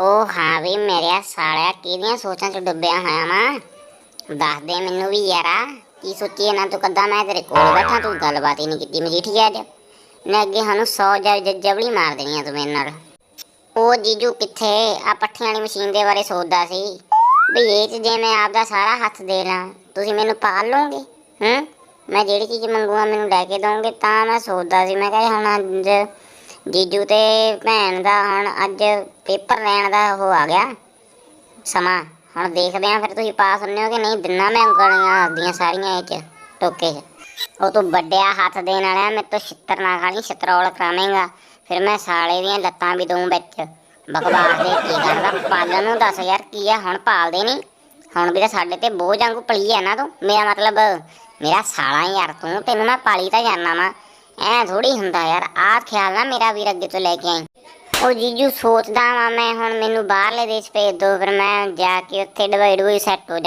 ਉਹ ਹਾਂ ਵੀ ਮੇਰੇ ਸਾਲਿਆ ਕਿਹਦੀਆਂ ਸੋਚਾਂ ਚ ਡੁੱਬਿਆ ਹੋਇਆ ਵਾਂ? ਦੱਸ ਦੇ ਮੈਨੂੰ ਵੀ ਯਾਰਾ, ਕੀ ਸੋਚੀ ਨਾ ਤੂੰ ਕਦਾਂ ਮੈਂ ਤੇਰੇ ਕੋਲ ਬੈਠਾ, ਤੂੰ ਗੱਲਬਾਤ ਹੀ ਨਹੀਂ ਕੀਤੀ ਮਜੀਠੀ ਅੱਜ? ਨੇ ਅੱਗੇ ਸਾਨੂੰ 100 ਜਬਲੀ ਮਾਰ ਦੇਣੀ ਆ ਤੂੰ ਮੇਰੇ ਨਾਲ। ਉਹ ਜੀਜੂ ਕਿੱਥੇ? ਆ ਪੱਠਿਆਂ ਵਾਲੀ ਮਸ਼ੀਨ ਦੇ ਬਾਰੇ ਸੋਚਦਾ ਸੀ। ਵੀ ਇਹ ਚ ਜੇ ਮੈਂ ਆਪਦਾ ਸਾਰਾ ਹੱਥ ਦੇ ਲਾਂ, ਤੁਸੀਂ ਮੈਨੂੰ ਪਾਲ ਲਓਗੇ? ਹੂੰ? ਮੈਂ ਜਿਹੜੀ ਚੀਜ਼ ਮੰਗੂਗਾ ਮੈਨੂੰ ਲੈ ਕੇ ਦੋਗੇ ਤਾਂ ਮੈਂ ਸੋਚਦਾ ਸੀ। ਮੈਂ ਕਿਹਾ ਹੁਣ ਅੱਜ ਜੀਜੂ ਤੇ ਭੈਣ ਦਾ ਹੁਣ ਅੱਜ ਪੇਪਰ ਲੈਣ ਦਾ ਉਹ ਆ ਗਿਆ। ਸਮਾਂ। ਹੁਣ ਦੇਖਦੇ ਆਂ ਫਿਰ ਤੁਸੀਂ ਪਾਸ ਹੁੰਨੇ ਹੋ ਕਿ ਨਹੀਂ। ਦਿਨਾ ਮੈਂ ਉਂਗਲੀਆਂ ਆਪਦੀਆਂ ਸਾਰੀਆਂ ਇਹ ਚ ਟੋਕੇ ਚ। ਉਹ ਤੂੰ ਵੱਡਿਆ ਹੱਥ ਦੇਣ ਵਾਲਿਆ ਮੈਂ ਤੋਂ ਛਿੱਤਰ ਨਾ ਖਾਲੀ ਛਿੱਤਰੌਲ ਕਰਾਵੇਂਗਾ। ਫਿਰ ਮੈਂ ਸਾਲੇ ਦੀਆਂ ਲੱਤਾਂ ਵੀ ਦਊਂ ਵਿੱਚ। ਬਕਵਾਸ ਦੇ ਕੀ ਕਰਦਾ? ਪਾਲਣ ਨੂੰ ਦੱਸ ਯਾਰ, ਕੀ ਆ? ਹੁਣ ਪਾਲਦੇ ਨਹੀਂ। ਹੁਣ ਵੀ ਤਾਂ ਸਾਡੇ ਤੇ ਬੋਝ ਵਾਂਗੂ ਪਲੀ ਆ ਨਾ ਤੂੰ। ਮੇਰਾ ਮਤਲਬ, ਮੇਰਾ ਸਾਲਾ ਯਾਰ ਤੂੰ। ਤੈਨੂੰ ਮੈਂ ਪਾਲੀ ਤਾਂ ਜਾਨਾ ਵਾਂ। ਐ ਥੋੜੀ ਹੁੰਦਾ ਯਾਰ, ਆਹ ਖਿਆਲ ਨਾ ਮੇਰਾ ਵੀਰ ਅੱਗੇ ਤੋਂ ਲੈ ਕੇ ਆਈ। ਉਹ ਜੀਜੂ ਸੋਚਦਾ ਵਾਂ ਮੈਂ ਹੁਣ ਮੈਨੂੰ ਬਾਹਰਲੇ ਦੇਸ਼ ਭੇਜ ਦੋ, ਫਿਰ ਮੈਂ ਜਾ ਕੇ ਉੱਥੇ ਡਵਾਈ ਡਬਈ ਸੈੱਟ ਹੋ ਜਾ